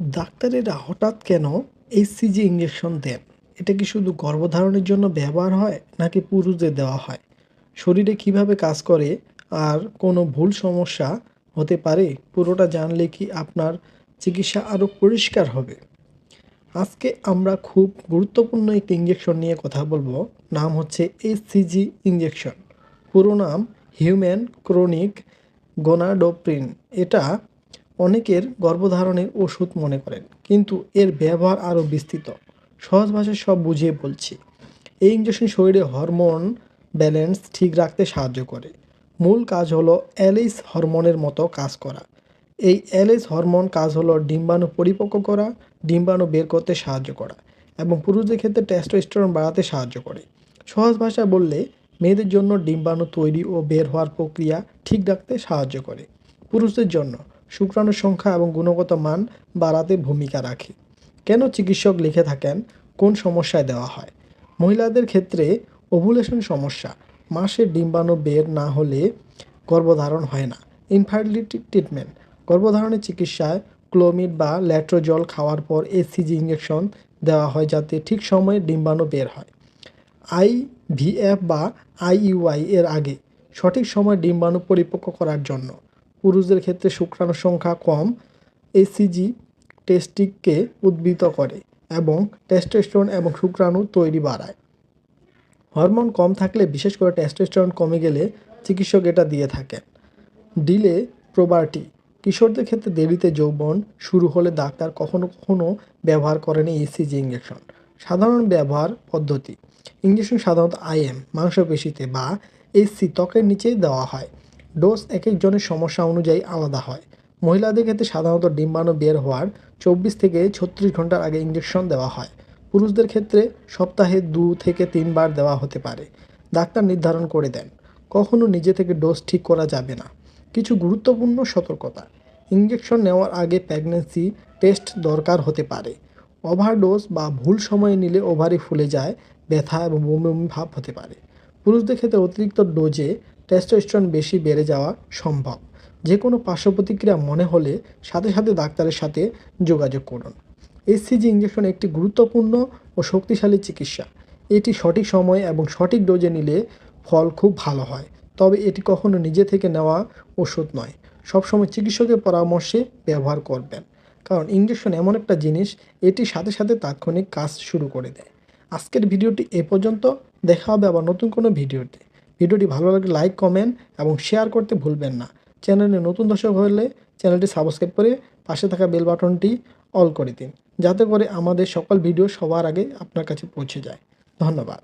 ডাক্তারেরা হঠাৎ কেন HCG injection দেন? এটা কি শুধু গর্ভধারণের জন্য ব্যবহার হয় নাকি পুরুষদের দেওয়া হয়? শরীরে কীভাবে কাজ করে আর কোনো ভুল সমস্যা হতে পারে পুরোটা জানলে কি আপনার চিকিৎসা আরও পরিষ্কার হবে? আজকে আমরা খুব গুরুত্বপূর্ণ একটি ইঞ্জেকশন নিয়ে কথা বলব। নাম হচ্ছে এইচসিজি ইঞ্জেকশন পুরো নাম হিউম্যান ক্রনিক গোনাডোপ্রিন এটা অনেকের গর্ভধারণের ওষুধ মনে করেন, কিন্তু এর ব্যবহার আরও বিস্তৃত। সহজ ভাষায় সব বুঝিয়ে বলছি। এই ইঞ্জেকশন শরীরে হরমোন ব্যালেন্স ঠিক রাখতে সাহায্য করে। মূল কাজ হলো অ্যালিস হরমোনের মতো কাজ করা। এই অ্যালিস হরমোন কাজ হলো ডিম্বাণু পরিপক্ক করা, ডিম্বাণু বের করতে সাহায্য করা এবং পুরুষদের ক্ষেত্রে টেস্টোস্টেরন বাড়াতে সাহায্য করে। সহজ ভাষায় বললে, মেয়েদের জন্য ডিম্বাণু তৈরি ও বের হওয়ার প্রক্রিয়া ঠিক রাখতে সাহায্য করে। পুরুষদের জন্য শুক্রাণুর সংখ্যা এবং গুণগত মান বাড়াতে ভূমিকা রাখে। কেন চিকিৎসক লিখে থাকেন, কোন সমস্যায় দেওয়া হয়? মহিলাদের ক্ষেত্রে ওভুলেশন সমস্যা, মাসে ডিম্বাণু বের না হলে গর্ভধারণ হয় না। ইনফার্টিলিটি ট্রিটমেন্ট গর্ভধারণের চিকিৎসায় ক্লোমিড বা ল্যাট্রোজল খাওয়ার পর এসিজি ইঞ্জেকশন দেওয়া হয় যাতে ঠিক সময়ে ডিম্বাণু বের হয়। আই আইভিএফ বা আইইউআই এর আগে সঠিক সময় ডিম্বাণু পরিপক্ক করার জন্য পুরুষদের ক্ষেত্রে শুক্রাণুর সংখ্যা কম এসিজি টেস্টিককে উদ্ভিত করে এবং টেস্টোস্টেরন এবং শুক্রাণু তৈরি বাড়ায়। হরমোন কম থাকলে, বিশেষ করে টেস্টোস্টেরন কমে গেলে চিকিৎসক এটা দিয়ে থাকেন। ডিলে প্রোবার্টি কিশোরদের ক্ষেত্রে দেরিতে যৌবন শুরু হলে ডাক্তার কখনো কখনো ব্যবহার করেন ইসিজি ইঞ্জেকশন সাধারণ ব্যবহার পদ্ধতি। ইঞ্জেকশন সাধারণত আইএম মাংসপেশিতে বা এসি ত্বকের নিচেই দেওয়া হয়। ডোজ এক একজনের সমস্যা অনুযায়ী আলাদা হয়। মহিলাদের ক্ষেত্রে সাধারণত ডিম্বাণু বের হওয়ার চব্বিশ থেকে ছত্রিশ ঘণ্টার আগে ইঞ্জেকশন দেওয়া হয়। পুরুষদের ক্ষেত্রে সপ্তাহে দু থেকে তিনবার দেওয়া হতে পারে। ডাক্তার নির্ধারণ করে দেন, কখনো নিজে থেকে ডোজ ঠিক করা যাবে না। কিছু গুরুত্বপূর্ণ সতর্কতা ইঞ্জেকশন নেওয়ার আগে প্রেগন্যান্সি টেস্ট দরকার হতে পারে। ওভারডোজ বা ভুল সময়ে নিলে ওভারি ফুলে যায়, ব্যথা এবং বমি বমি ভাব হতে পারে। পুরুষদের ক্ষেত্রে অতিরিক্ত ডোজে টেস্টোস্টেরন বেশি বেড়ে যাওয়া সম্ভব। যে কোনো পার্শ্ব প্রতিক্রিয়া মনে হলে সাথে সাথে ডাক্তারের সাথে যোগাযোগ করুন। এসসিজি ইঞ্জেকশন একটি গুরুত্বপূর্ণ ও শক্তিশালী চিকিৎসা। এটি সঠিক সময়ে এবং সঠিক ডোজে নিলে ফল খুব ভালো হয়। তবে এটি কখনো নিজে থেকে নেওয়া ওষুধ নয়। সবসময় চিকিৎসকের পরামর্শে ব্যবহার করবেন। কারণ ইঞ্জেকশন এমন একটা জিনিস, এটি সাথে সাথে তাৎক্ষণিক কাজ শুরু করে দেয়। আজকের ভিডিওটি এ পর্যন্ত। দেখা হবে আবার নতুন কোনো ভিডিওতে। ভিডিওটি ভালো লাগলে লাইক কমেন্ট এবং শেয়ার করতে ভুলবেন না। চ্যানেলে নতুন দর্শক হলে চ্যানেলটি সাবস্ক্রাইব করে পাশে থাকা বেল বাটনটি অল করে দিন, যাতে করে আমাদের সকল ভিডিও সবার আগে আপনার কাছে পৌঁছে যায়। ধন্যবাদ।